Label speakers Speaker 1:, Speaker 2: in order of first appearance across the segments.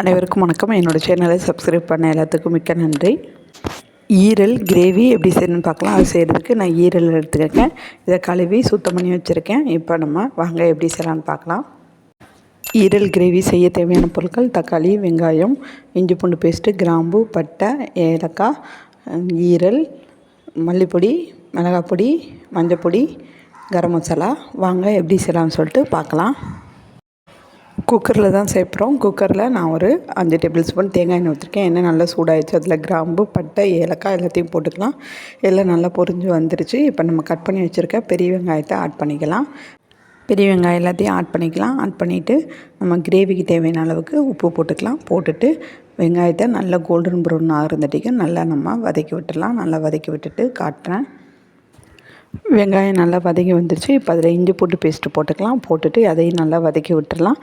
Speaker 1: அனைவருக்கும் வணக்கம். என்னோடய சேனலை சப்ஸ்கிரைப் பண்ண எல்லாத்துக்கும் மிக்க நன்றி. ஈரல் கிரேவி எப்படி செய்யணும்னு பார்க்கலாம். அது செய்கிறதுக்கு நான் ஈரல் எடுத்துக்கிறேன் இதை கழுவி சுத்தம் பண்ணி வச்சுருக்கேன். இப்போ நம்ம வாங்க எப்படி செய்யலாம்னு பார்க்கலாம். ஈரல் கிரேவி செய்ய தேவையான பொருட்கள் தக்காளி வெங்காயம் இஞ்சி பூண்டு பேஸ்ட்டு கிராம்பு பட்டை ஏலக்காய் ஈரல் மல்லிப்பொடி மிளகாய் பொடி மஞ்சள் பொடி கரம் மசாலா. வாங்க எப்படி செய்யலாம்னு சொல்லிட்டு பார்க்கலாம். குக்கரில் தான் சேர்க்குறோம் குக்கரில் நான் ஒரு அஞ்சு டேபிள் ஸ்பூன் தேங்காய் எண்ணெய் ஊற்றிருக்கேன் எண்ணெய் நல்லா சூடாயிடுச்சு. அதில் கிராம்பு பட்டை ஏலக்காய் எல்லாத்தையும் போட்டுக்கலாம். எல்லாம் நல்லா பொரிஞ்சு வந்துருச்சு. இப்போ நம்ம கட் பண்ணி வச்சுருக்க பெரிய வெங்காயத்தை ஆட் பண்ணிக்கலாம். பெரிய வெங்காயம் எல்லாத்தையும் ஆட் பண்ணிக்கலாம். ஆட் பண்ணிவிட்டு நம்ம கிரேவிக்கு தேவையான அளவுக்கு உப்பு போட்டுக்கலாம். போட்டுட்டு வெங்காயத்தை நல்லா கோல்டன் ப்ரௌன் ஆகிறதுட்டிக்கு நல்லா நம்ம வதக்கி விட்டுடலாம். நல்லா வதக்கி விட்டுட்டு காட்டுறேன். வெங்காயம் நல்லா வதங்கி வந்துருச்சு. இப்போ அதில் இஞ்சி பூண்டு பேஸ்ட்டு போட்டுக்கலாம். போட்டுட்டு அதையும் நல்லா வதக்கி விட்டுடலாம்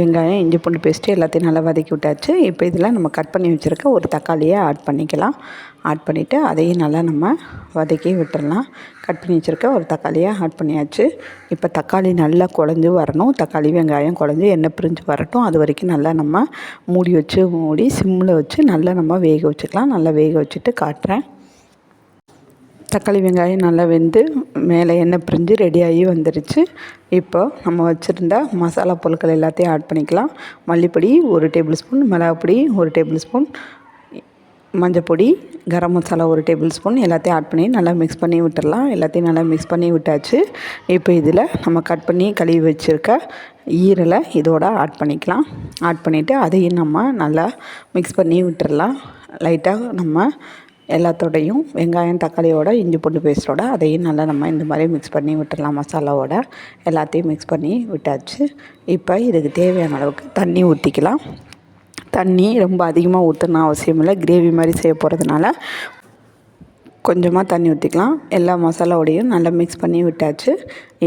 Speaker 1: வெங்காயம் இஞ்சி பூண்டு பேஸ்ட்டு எல்லாத்தையும் நல்லா வதக்கி விட்டாச்சு. இப்போ இதில் நம்ம கட் பண்ணி வச்சுருக்க ஒரு தக்காளியை ஆட் பண்ணிக்கலாம். ஆட் பண்ணிவிட்டு அதையும் நல்லா நம்ம வதக்கி விட்டுடலாம் கட் பண்ணி வச்சுருக்க ஒரு தக்காளியை ஆட் பண்ணியாச்சு. இப்போ தக்காளி நல்லா குழஞ்சி வரணும். தக்காளி வெங்காயம் குழஞ்சி எண்ணெய் பிரிஞ்சு வரட்டும். அது வரைக்கும் நல்லா நம்ம மூடி வச்சு மூடி சிம்மில் வச்சு நல்லா நம்ம வேக வச்சுக்கலாம். நல்லா வேக வச்சுட்டு காட்டுறேன். தக்காளி வெங்காயம் நல்லா வெந்து மேலே எண்ணெய் பிரிஞ்சு ரெடியாகி வந்துடுச்சு இப்போ நம்ம வச்சுருந்த மசாலா பொருட்கள் எல்லாத்தையும் ஆட் பண்ணிக்கலாம். மல்லிப்பொடி ஒரு டேபிள் ஸ்பூன் மிளகாப்பொடி ஒரு டேபிள் ஸ்பூன் மஞ்சள் பொடி கரம் மசாலா ஒரு டேபிள் ஸ்பூன் எல்லாத்தையும் ஆட் பண்ணி நல்லா மிக்ஸ் பண்ணி விட்டுடலாம். எல்லாத்தையும் நல்லா மிக்ஸ் பண்ணி விட்டாச்சு. இப்போ இதில் நம்ம கட் பண்ணி கழுவி வச்சுருக்க ஈரலை இதோட ஆட் பண்ணிக்கலாம். ஆட் பண்ணிவிட்டு அதையும் நம்ம நல்லா மிக்ஸ் பண்ணி விட்டுடலாம். லைட்டாக நம்ம எல்லாத்தோடையும் வெங்காயம் தக்காளியோட இஞ்சி பூண்டு பேஸ்ட்டோட அதையும் நல்லா நம்ம இந்த மாதிரி மிக்ஸ் பண்ணி விட்டுடலாம். மசாலாவோட எல்லாத்தையும் மிக்ஸ் பண்ணி விட்டாச்சு. இப்போ இதுக்கு தேவையான அளவுக்கு தண்ணி ஊற்றிக்கலாம் தண்ணி ரொம்ப அதிகமாக ஊற்றணும் அவசியம் இல்லை. கிரேவி மாதிரி செய்ய போகிறதுனால கொஞ்சமாக தண்ணி ஊற்றிக்கலாம் எல்லா மசாலாவோடையும் நல்லா மிக்ஸ் பண்ணி விட்டாச்சு.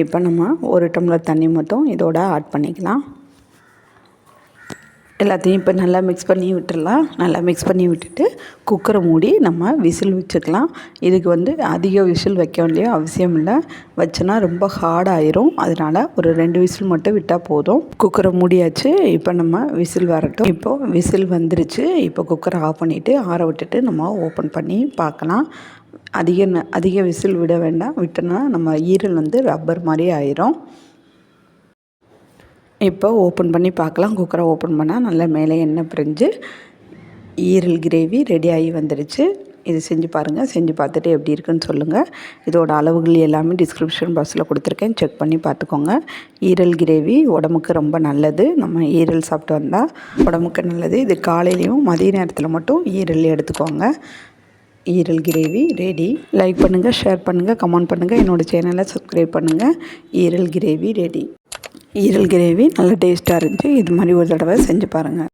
Speaker 1: இப்போ நம்ம ஒரு டம்ளர் தண்ணி மட்டும் இதோட ஆட் பண்ணிக்கலாம். எல்லாத்தையும் இப்போ நல்லா மிக்ஸ் பண்ணி விட்டுடலாம் நல்லா மிக்ஸ் பண்ணி விட்டுட்டு குக்கரை மூடி நம்ம விசில் வச்சுக்கலாம். இதுக்கு வந்து அதிக விசில் வைக்க வேண்டிய அவசியம் இல்லை. வச்சோன்னா ரொம்ப ஹார்டாயிரும் அதனால் ஒரு ரெண்டு விசில் மட்டும் விட்டால் போதும். குக்கரை மூடியாச்சு. இப்போ நம்ம விசில் வரட்டும். இப்போது விசில் வந்துருச்சு. இப்போ குக்கரை ஆஃப் பண்ணிவிட்டு ஆற விட்டுட்டு நம்ம ஓப்பன் பண்ணி பார்க்கலாம். அதிக அதிக விசில் விட வேண்டாம். விட்டோன்னா நம்ம ஈரல் வந்து ரப்பர் மாதிரி ஆயிரும். இப்போ ஓப்பன் பண்ணி பார்க்கலாம். குக்கரை ஓப்பன் பண்ணால் நல்லா மேலே எண்ணெய் பிரிஞ்சு ஈரல் கிரேவி ரெடி ஆகி வந்துடுச்சு. இது செஞ்சு பாருங்கள் செஞ்சு பார்த்துட்டு எப்படி இருக்குன்னு சொல்லுங்கள் இதோட அளவுகள் எல்லாமே டிஸ்கிரிப்ஷன் பாக்ஸில் கொடுத்துருக்கேன். செக் பண்ணி பார்த்துக்கோங்க. ஈரல் கிரேவி உடம்புக்கு ரொம்ப நல்லது. நம்ம ஈரல் சாப்பிட்டு வந்தால் உடம்புக்கு நல்லது. இது காலையிலையும் மதிய நேரத்தில் மட்டும் ஈரல் எடுத்துக்கோங்க. ஈரல் கிரேவி ரெடி லைக் பண்ணுங்கள் ஷேர் பண்ணுங்கள் கமெண்ட் பண்ணுங்கள் என்னோடய சேனலை சப்ஸ்கிரைப் பண்ணுங்கள் ஈரல் கிரேவி ரெடி ஈரல் கிரேவி நல்லா டேஸ்ட்டாக இருந்துச்சு. இது மாதிரி ஒரு தடவை செஞ்சு பாருங்கள்